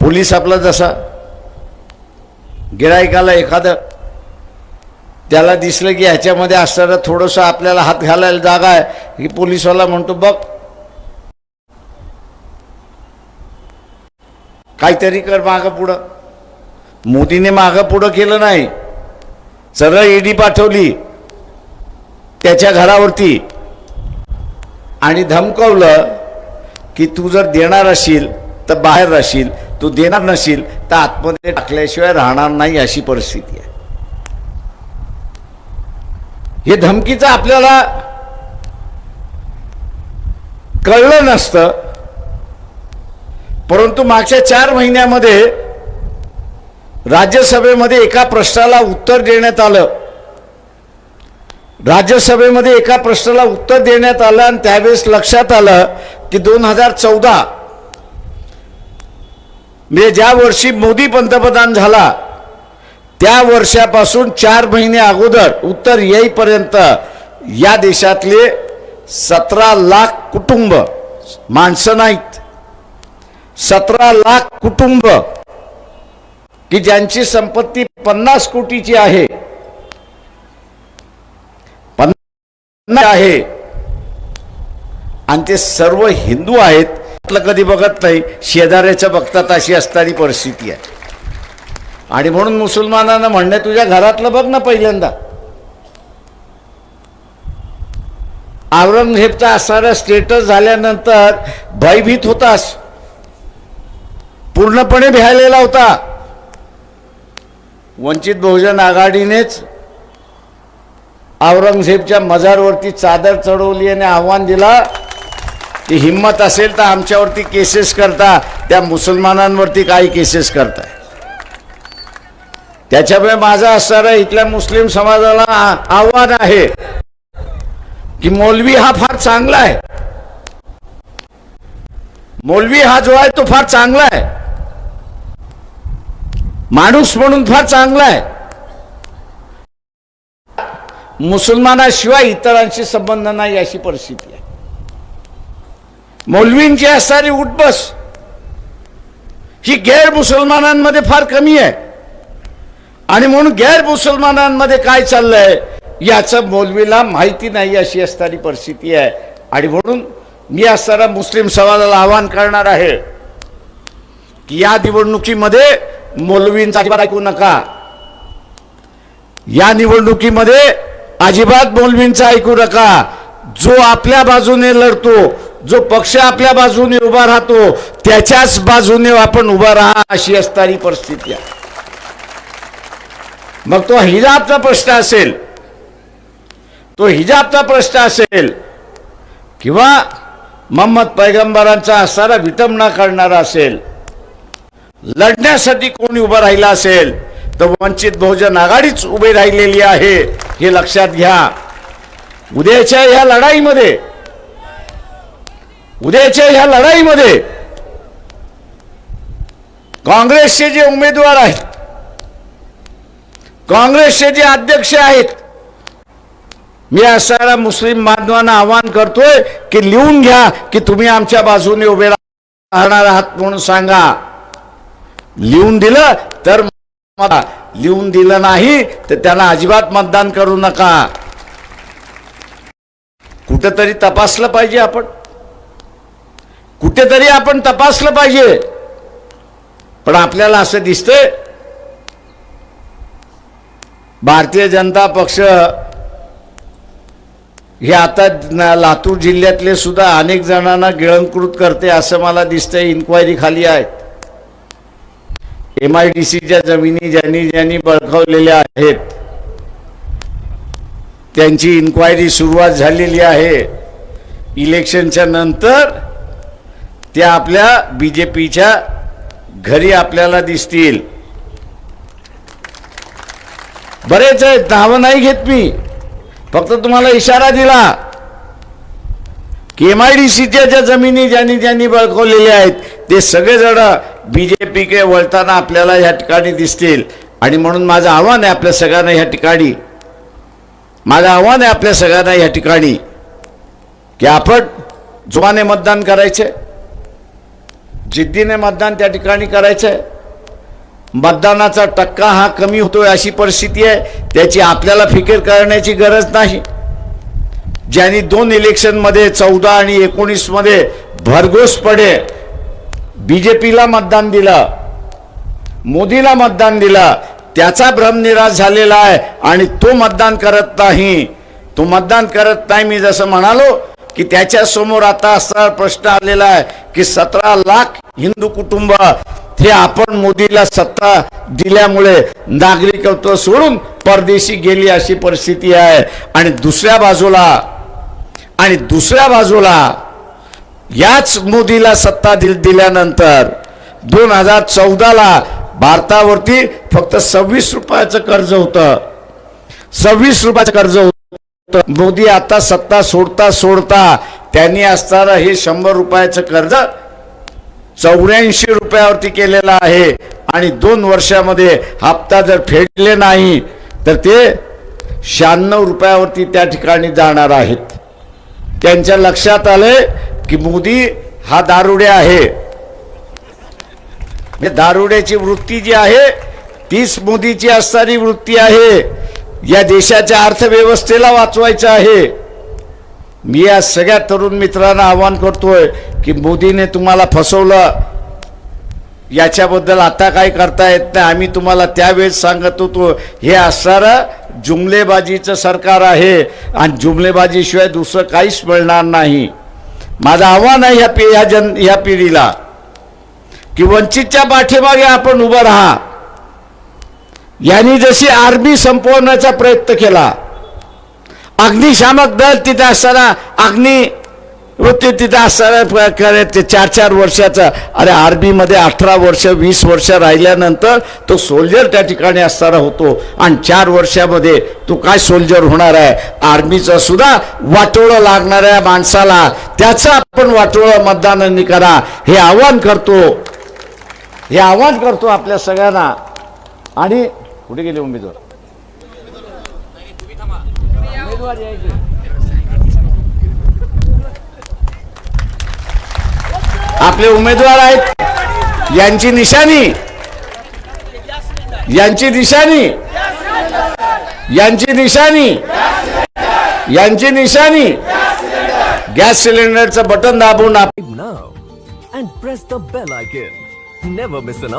Police आपला जसा. गिरायकाला एखादं त्याला दिसलं की ह्याच्यामध्ये असणारं थोडंसं आपल्याला हात घालायला जागा आहे की पोलीसवाला म्हणतो बघ. काहीतरी कर मागं पुढं. मोदीने मागं पुढं केलं नाही. सरळ ईडी पाठवली. त्याच्या घरावरती. आणि धमकवलं की तू जर देणार असशील तर बाहेर राहशील. तू देणार नशील तर आतमध्ये टाकल्याशिवाय राहणार नाही अशी परिस्थिती आहे. हे धमकीचं आपल्याला कळलं नसतं परंतु मागच्या चार महिन्यामध्ये राज्यसभेमध्ये एका प्रश्नाला उत्तर देण्यात आलं. राज्यसभेमध्ये एका प्रश्नाला उत्तर देण्यात आलं आणि त्यावेळेस लक्षात आलं की दोन हजार चौदा म्हणजे ज्या वर्षी मोदी पंतप्रधान झाला त्या वर्षापासून चार महिने अगोदर उत्तर येईपर्यंत या देशातले सतरा लाख कुटुंब माणसं नाहीत. सतरा लाख कुटुंब की ज्यांची संपत्ती पन्नास कोटीची आहे. पन्नास आहे. आणि ते सर्व हिंदू आहेत. कधी बघत नाही. शेजाऱ्याच्या बघतात अशी असणारी परिस्थिती आहे. आणि म्हणून मुसलमानांना म्हणणे तुझ्या घरातलं बघ ना पहिल्यांदा. औरंगजेबचा असणारा स्टेटस झाल्यानंतर भयभीत होतास. पूर्णपणे भ्यायलेला होता. वंचित बहुजन आघाडीनेच औरंगजेबच्या मजारवरती चादर चढवली आणि आव्हान दिला. की हिंमत असेल तर आमच्यावरती केसेस करता त्या मुसलमानांवरती काही केसेस करताय. त्याच्यामुळे माझं असणारं इथल्या मुस्लिम समाजाला आव्हान आहे की मौलवी हा फार चांगला आहे. मौलवी हा जो आहे तो फार चांगला आहे. माणूस म्हणून फार चांगला आहे. मुसलमानाशिवाय इतरांशी संबंध नाही अशी परिस्थिती आहे. मौलवींची असणारी उठबस ही गैर मुसलमानांमध्ये फार कमी आहे. आणि म्हणून गैर मुसलमानांमध्ये काय चाललंय याचं मौलवीला माहिती नाही अशी असणारी परिस्थिती आहे. आणि म्हणून मी असणारा मुस्लिम समाजाला आवाहन करणार आहे की या निवडणुकीमध्ये मौलवींचा अजिबात ऐकू नका. या निवडणुकीमध्ये अजिबात मौलवींचा ऐकू नका. जो आपल्या बाजूने लढतो जो पक्ष आपल्या बाजूने उभा राहतो त्याच्याच बाजूने आपण उभा राहा अशी असणारी परिस्थिती आहे. मग तो हिजाबचा प्रश्न असेल तो हिजाबचा प्रश्न असेल किंवा मोहम्मद पैगंबरांचा असणारा विटंबना करणारा असेल लढण्यासाठी कोणी उभं राहिला असेल तर वंचित बहुजन आघाडीच उभी राहिलेली आहे हे लक्षात घ्या. उद्याच्या ह्या लढाईमध्ये उद्याच्या ह्या लढाईमध्ये काँग्रेसचे जे उमेदवार आहेत काँग्रेसचे जे अध्यक्ष आहेत मी असणाऱ्या मुस्लिम बांधवांना आवाहन करतोय की लिहून घ्या की तुम्ही आमच्या बाजूने उभे राहणार आहात म्हणून सांगा. लिहून दिलं तर मला लिहून दिलं नाही तर त्यांना अजिबात मतदान करू नका. कुठंतरी तपासलं पाहिजे आपण. कुठेतरी आपण तपासलं पाहिजे. पण आपल्याला असं दिसतंय भारतीय जनता पक्ष हे आता लातूर जिल्ह्यातले सुद्धा अनेक जणांना गिळंकृत करते असं मला दिसतंय इन्क्वायरी खाली आहेत. एम आय डी सीच्या जमिनी ज्यांनी ज्यांनी बळकावलेल्या आहेत त्यांची इन्क्वायरी सुरुवात झालेली आहे. इलेक्शनच्या नंतर त्या आपल्या बी जे पीच्या घरी आपल्याला दिसतील. बरेच आहेत नावं नाही घेत मी. फक्त तुम्हाला इशारा दिला. की एम आय डी सीच्या ज्या जमिनी ज्यांनी ज्यांनी बळकवलेल्या आहेत ते सगळेजण बी जे पीकडे वळताना आपल्याला ह्या ठिकाणी दिसतील. आणि म्हणून माझं आव्हान आहे आपल्या सगळ्यांना ह्या ठिकाणी. माझं आव्हान आहे आपल्या सगळ्यांना ह्या ठिकाणी. की आपण जोमाने मतदान करायचे. जिद्दीने मतदान त्या ठिकाणी करायचं आहे मतदानाचा टक्का हा कमी होतोय अशी परिस्थिती आहे. त्याची आपल्याला फिकीर करण्याची गरज नाही. ज्यांनी दोन इलेक्शनमध्ये चौदा आणि एकोणीसमध्ये भरघोसपणे बी जे पीला मतदान दिलं मोदीला मतदान दिलं त्याचा भ्रमनिराश झालेला आहे आणि तो मतदान करत नाही. तो मतदान करत नाही मी जसं म्हणालो की त्याच्यासमोर आता असा प्रश्न आलेला आहे की सतरा लाख हिंदू कुटुंब हे आपण मोदीला सत्ता दिल्यामुळे नागरिकत्व सोडून परदेशी गेली अशी परिस्थिती आहे. आणि दुसऱ्या बाजूला आणि दुसऱ्या बाजूला याच मोदीला सत्ता दिल दिल्यानंतर दोन हजार चौदाला भारतावरती फक्त सव्वीस रुपयाचं कर्ज होतं. सव्वीस रुपयाचं कर्ज होतं. मोदी आता सत्ता सोडता सोडता त्यांनी असताना हे शंभर रुपयाचं कर्ज चौऱ्याऐंशी रुपयावरती केलेलं आहे. आणि दोन वर्षामध्ये हप्ता जर फेडले नाही तर ते शहाण्णव रुपयावरती त्या ठिकाणी जाणार आहेत. त्यांच्या लक्षात आले की मोदी हा दारुडे आहे. दारुड्याची वृत्ती जी आहे तीच मोदीची असणारी वृत्ती आहे. या देशाच्या अर्थव्यवस्थेला वाचवायचं आहे. मी या सगळ्या तरुण मित्रांना आवाहन करतोय की मोदीने तुम्हाला फसवलं याच्याबद्दल आता काय करता येत नाही आम्ही तुम्हाला त्यावेळेस सांगत होतो हे असणारं जुमलेबाजीचं सरकार आहे आणि जुमलेबाजीशिवाय दुसरं काहीच मिळणार नाही. माझं आव्हान आहे ह्या पि ह्या जन ह्या पिढीला की वंचितच्या पाठीमागे आपण उभं राहा. यांनी जशी आर्मी संपवण्याचा प्रयत्न केला अग्निशामक दल तिथे असताना अग्नी वृत्ती तिथे असताना प- ते चार चार वर्षाचा अरे आर्मीमध्ये अठरा वर्ष वीस वर्ष राहिल्यानंतर तो सोल्जर त्या ठिकाणी असताना होतो. आणि चार वर्षामध्ये तो काय सोल्जर होणार आहे? आर्मीचं सुद्धा वाटोळं लागणाऱ्या माणसाला त्याचं आपण वाटोळं मतदानांनी करा. हे आव्हान करतो. हे आव्हान करतो आपल्या सगळ्यांना. आणि कुठे गेले उमेदवार आपले उमेदवार आहेत. यांची निशाणी. यांची निशाणी. यांची निशाणी. यांची निशाणी. गॅस सिलेंडरचं बटन दाबून आप नाव and press the bell icon. Never miss an.